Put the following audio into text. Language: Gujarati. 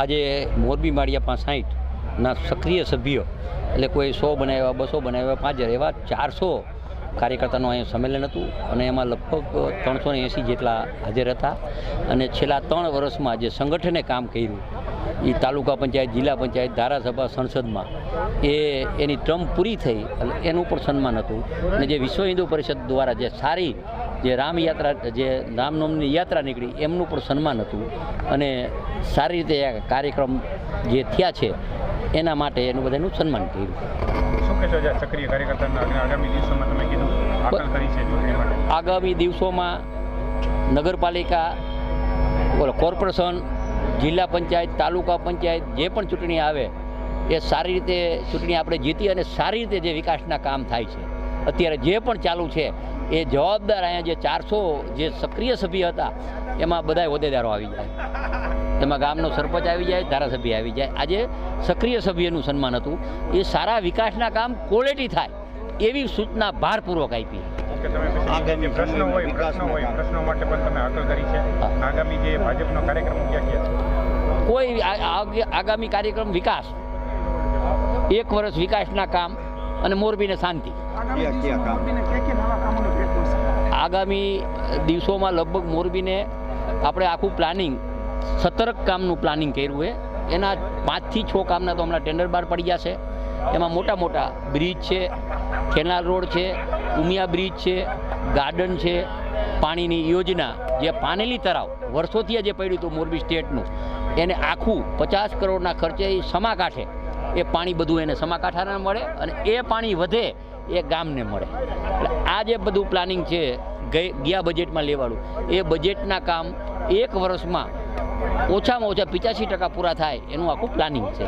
આજે મોરબી માળિયા પાંચ સાઠના સક્રિય સભ્યો, એટલે કોઈ સો બનાવ્યા, બસો બનાવ્યા, પાંચ હજાર, એવા ચારસો કાર્યકર્તાનું અહીંયા સંમેલન હતું અને એમાં લગભગ ત્રણસો એંસી જેટલા હાજર હતા. અને છેલ્લા ત્રણ વર્ષમાં જે સંગઠને કામ કર્યું એ તાલુકા પંચાયત, જિલ્લા પંચાયત, ધારાસભા, સંસદમાં, એ એની ટ્રમ પૂરી થઈ, એટલે એનું પણ સન્માન હતું. અને જે વિશ્વ હિન્દુ પરિષદ દ્વારા જે સારી જે રામયાત્રા જે રામનવમીની યાત્રા નીકળી એમનું પણ સન્માન હતું. અને સારી રીતે આ કાર્યક્રમ જે થયા છે એના માટે એનું બધાનું સન્માન કર્યું. આગામી દિવસોમાં નગરપાલિકા બોલો કોર્પોરેશન જિલ્લા પંચાયત તાલુકા પંચાયત જે પણ ચૂંટણી આવે એ સારી રીતે ચૂંટણી આપણે જીતી અને સારી રીતે જે વિકાસના કામ થાય છે. અત્યારે જે પણ ચાલુ છે એ જવાબદાર અહીંયા જે ચારસો જે સક્રિય સભ્ય હતા એમાં બધા હોદ્દેદારો આવી જાય. એમાં ગામનો સરપંચ આવી જાય ધારાસભ્ય આવી જાય. આજે સક્રિય સભ્યનું સન્માન હતું. એ સારા વિકાસના કામ ક્વોલિટી થાય એવી સૂચના ભારપૂર્વક આપી. પ્રશ્નો હોય પ્રશ્નો હોય પ્રશ્નો માટે પણ તમે આકલ કરી છે. આગામી જે ભાજપનો કાર્યક્રમ ક્યાં ક્યાં કોઈ આગામી કાર્યક્રમ વિકાસ. એક વર્ષ વિકાસના કામ અને મોરબીને શાંતિ. આગામી દિવસોમાં લગભગ મોરબીને આપણે આખું પ્લાનિંગ સતર્ક કામનું પ્લાનિંગ કર્યું છે. એના પાંચથી છ કામના તો હમણાં ટેન્ડર બહાર પડી જશે એમાં મોટા મોટા બ્રિજ છે કેનાલ રોડ છે ઉમિયા બ્રિજ છે ગાર્ડન છે. પાણીની યોજના જે પાનેલી તળાવ વર્ષોથી જે પડ્યું હતું મોરબી સ્ટેટનું એને આખું પચાસ કરોડના ખર્ચે એ સમાકાંઠે એ પાણી બધું એને સમાકાંઠાને મળે અને એ પાણી વધે એ ગામને મળે. એટલે આ જે બધું પ્લાનિંગ છે, ગઈ, ગયા બજેટમાં લેવાળું, એ બજેટના કામ એક વર્ષમાં ઓછામાં ઓછા પિચ્યાસી ટકા પૂરા થાય એનું આખું પ્લાનિંગ છે.